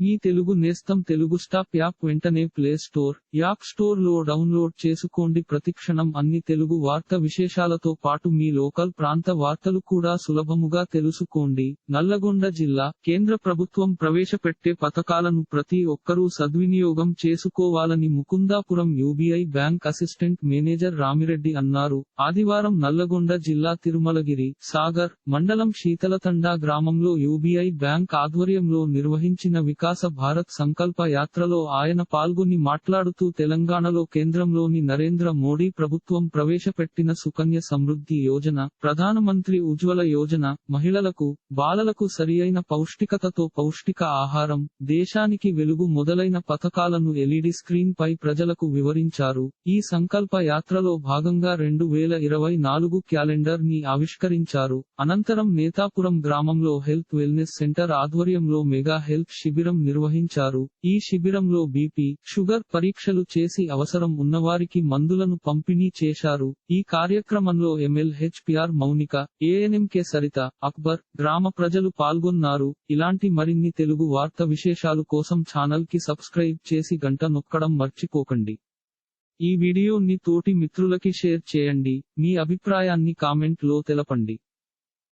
మీ తెలుగు నేస్తం Telugu stop app వెంటనే play store app స్టోర్లో డౌన్లోడ్ చేసుకోండి. ప్రతిక్షణం అన్ని తెలుగు వార్త విశేషాలతో పాటు మీ లోకల్ ప్రాంత వార్తలు కూడా సులభముగా తెలుసుకోండి. నల్లగొండ జిల్లా కేంద్ర ప్రభుత్వం ప్రవేశపెట్టే పథకాలను ప్రతి ఒక్కరూ సద్వినియోగం చేసుకోవాలని Mukundapuram UBI bank assistant manager Ramireddy అన్నారు. ఆదివారం నల్లగొండ జిల్లా తిరుమలగిరి సాగర్ మండలం శీతలతండా గ్రామంలో యూబీఐ బ్యాంక్ ఆధ్వర్యంలో నిర్వహించిన వికాస వికాస భారత్ సంకల్ప యాత్రలో ఆయన పాల్గొని మాట్లాడుతూ తెలంగాణలో కేంద్రంలోని నరేంద్ర మోడీ ప్రభుత్వం ప్రవేశపెట్టిన సుకన్య సమృద్ధి యోజన ప్రధానమంత్రి ఉజ్వల యోజన మహిళలకు బాలలకు సరియైన పౌష్టికతతో పౌష్టిక ఆహారం దేశానికి వెలుగు మొదలైన పథకాలను ఎల్ఈడి స్క్రీన్ పై ప్రజలకు వివరించారు. ఈ సంకల్ప యాత్రలో భాగంగా రెండు వేల ఇరవై నాలుగు క్యాలెండర్ని ఆవిష్కరించారు. అనంతరం నేతాపురం గ్రామంలో హెల్త్ వెల్నెస్ సెంటర్ ఆధ్వర్యంలో మెగా హెల్త్ శిబిరం నిర్వహించారు. ఈ శిబిరంలో బీపీ షుగర్ పరీక్షలు చేసి అవసరం ఉన్నవారికి మందులను పంపిణీ చేశారు. ఈ కార్యక్రమంలో ఎంఎల్హెచ్పిఆర్ మౌనిక ఏఎన్ఎంకే సరిత అక్బర్ గ్రామ ప్రజలు పాల్గొన్నారు. ఇలాంటి మరిన్ని తెలుగు వార్త విశేషాలు కోసం ఛానల్కి సబ్స్క్రైబ్ చేసి గంట నొక్కడం మర్చిపోకండి. ఈ వీడియోని తోటి మిత్రులకి షేర్ చేయండి. మీ అభిప్రాయాన్ని కామెంట్లో తెలపండి.